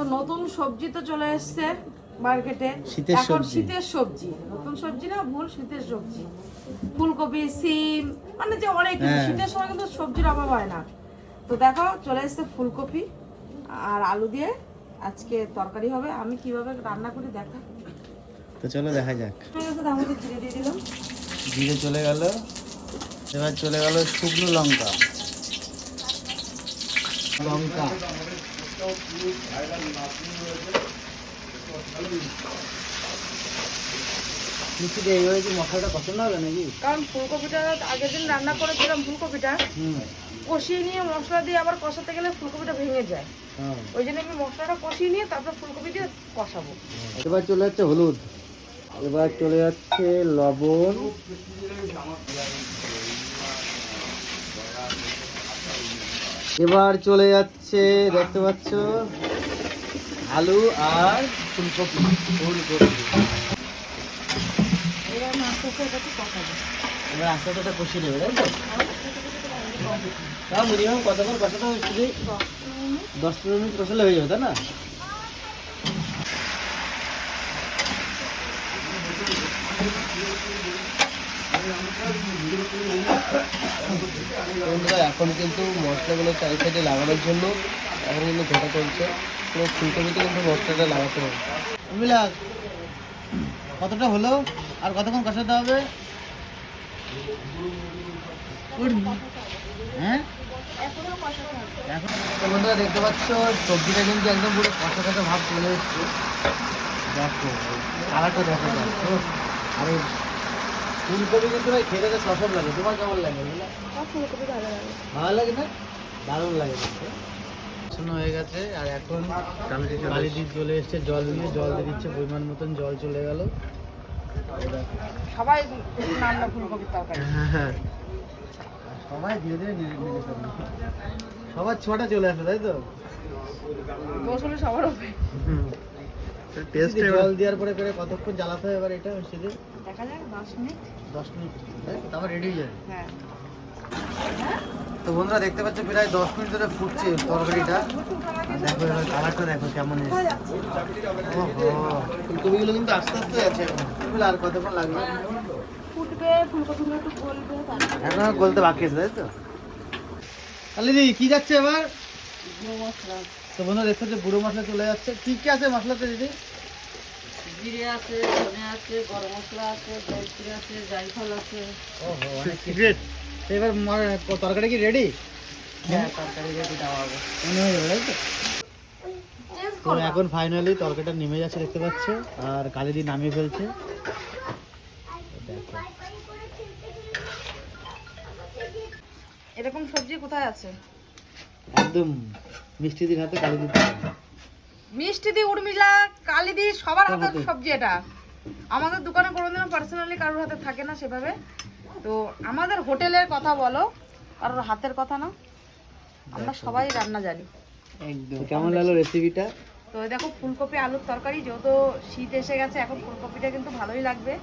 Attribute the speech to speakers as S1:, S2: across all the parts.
S1: তো নতুন সবজি তো চলে এসছে মার্কেটে।
S2: শীতের
S1: এখন
S2: সবজি।
S1: শীতের সবজি। নতুন সবজি না ভুল শীতের সবজি। ফুলকপি সিম মানে যে অনেক।
S2: হ্যাঁ।
S1: শীতের সময় কিন্তু সবজির অভাব হয় না। তো দেখো চলে এসছে ফুলকপি আর আলু দিয়ে আজকে তরকারি হবে। আমি কীভাবে রান্না করি দেখা
S2: তো চলো দেখা যাক।
S1: মধ্যে জিরে দিয়ে দিলাম।
S2: জিরে চলে গেল। এবার চলে গেল শুকনো লঙ্কা। লঙ্কা। মিষ্টিটা এইভাবে কি মশলাটা পছন্দ হবে নাকি?
S1: কারণ ফুলকপিটা আগের দিন রান্না করেছিলাম ফুলকপিটা। কষিয়ে নিয়ে মশলা দিয়ে আবার কষাতে গেলে ফুলকপিটা ভেঙে যায়। ওই জন্য আমি মশলাটা কষিয়ে নিয়ে তারপর ফুলকপি দিয়ে কষাবো।
S2: এবার চলে যাচ্ছে হলুদ। এবার চলে যাচ্ছে লবণ। এবার চলে যাচ্ছে দেখতে পাচ্ছ? আলু আর ফুলকপি ফুলকপি।
S1: এবার
S2: আস্তে আস্তে কষিয়ে নেবে তাই তো? তাও মিনিমাম কতক্ষণ কষাতে হবে দশ পনেরো মিনিট কষালে হয়ে যাবে তাই না? বন্ধুরা, এখন কিন্তু মশলাগুলো চারি সাইডে লাগানোর জন্য এখন কিন্তু ঘটা চলছে। পুরো ফুলকপিতে কিন্তু মশলাটা লাগাতে হবে। বিলাস কতটা হলো? আর কতক্ষণ কষাতে হবে? হ্যাঁ? এখন বন্ধুরা, দেখতে পাচ্ছ, সবজিটা কিন্তু একদম পুরো কষা কষা ভাব চলে এসছে। দেখো, কালারটা দেখো ফুলকপি কিন্তু ভাই খেতে সসব লাগে। তোমার কেমন লাগে
S1: ফুলকপি ভালো লাগে।
S2: ভালো লাগে না? দারুণ লাগে শোনো হয়ে গেছে আর এখন চলে এসছে জল দিয়ে জল দিয়ে দিচ্ছে পরিমাণ মতন জল চলে গেল।
S1: সবাই রান্না ফুলকপির তরকারি।
S2: হ্যাঁ সবাই ধীরে ধীরে নিজে নিজে সবার ছোঁয়াটা চলে আসে তাই তো?
S1: সবার হবে।
S2: টেস্ট জল দেওয়ার পরে করে কতক্ষণ জ্বালাতে হবে এবার এটা মিষ্টি দিয়ে
S1: দেখা যাক দশ মিনিট।
S2: দশ মিনিট। তারপর রেডি হয়ে যাবে।
S1: হ্যাঁ।
S2: তো বন্ধুরা দেখতে পাচ্ছ প্রায় দশ মিনিট ধরে ফুটছে তরকারিটা। দেখো এবার কালারটা দেখো কেমন এসেছে। ওহো, ফুলকপিগুলো কিন্তু আস্তে আস্তে আছে। এখন আর কতক্ষণ লাগবে?
S1: ফুটবে ফুলকপিগুলো একটু গলবে তারপর
S2: এখন গলতে বাকি আছে তাই তো? তাহলে দিদি কি যাচ্ছে এবার? তো বন্ধুরা দেখতে পাচ্ছ বুড়ো মশলা চলে যাচ্ছে। কি কি আছে মশলাতে দিদি?
S1: জিরে আছে ধনে আছে গরম মশলা আছে আছে
S2: এবার তরকারি কি রেডি
S1: হ্যাঁ তরকারি রেডি দেওয়া হবে।
S2: হয়ে তো? এখন ফাইনালি তরকারিটা নেমে যাচ্ছে দেখতে পাচ্ছ আর কালিদি নামিয়ে ফেলছে।
S1: এরকম সবজি কোথায় আছে?
S2: একদম মিষ্টিদির হাতে কালিদি
S1: মিষ্টি দি উর্মিলা কালি দি সবার হাতে। সবজি এটা। আমাদের দোকানে কোনোদিনও পার্সোনালি কারোর হাতে থাকে না সেভাবে। তো আমাদের হোটেলের কথা বলো কারোর হাতের কথা না। আমরা সবাই রান্না জানি।
S2: একদম। কেমন লাগল রেসিপিটা
S1: তো দেখো ফুলকপি আলুর তরকারি যেহেতু শীত এসে গেছে এখন ফুলকপিটা কিন্তু ভালোই লাগবে।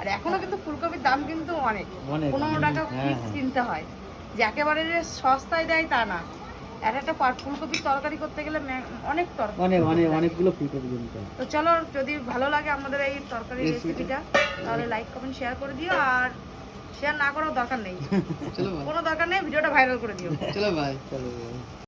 S1: আর এখনও কিন্তু ফুলকপির দাম কিন্তু অনেক। পনেরো টাকা
S2: হ্যাঁ,
S1: পিস
S2: হ্যাঁ।
S1: কিনতে হয়। যে একেবারে যে সস্তায় দেয় তা না। আর একটা পার- ফুলকপির তরকারি করতে গেলে অনেক তরকারি
S2: অনেক অনেক অনেকগুলো ফুলকপি কিনতে
S1: তো চলো যদি ভালো লাগে আমাদের এই তরকারি
S2: রেসিপিটা।
S1: তাহলে লাইক কমেন্ট শেয়ার করে দিও আর শেয়ার না করার দরকার নেই।
S2: চলো
S1: কোনো দরকার নেই ভিডিওটা ভাইরাল করে দিও।
S2: চলো ভাই চলো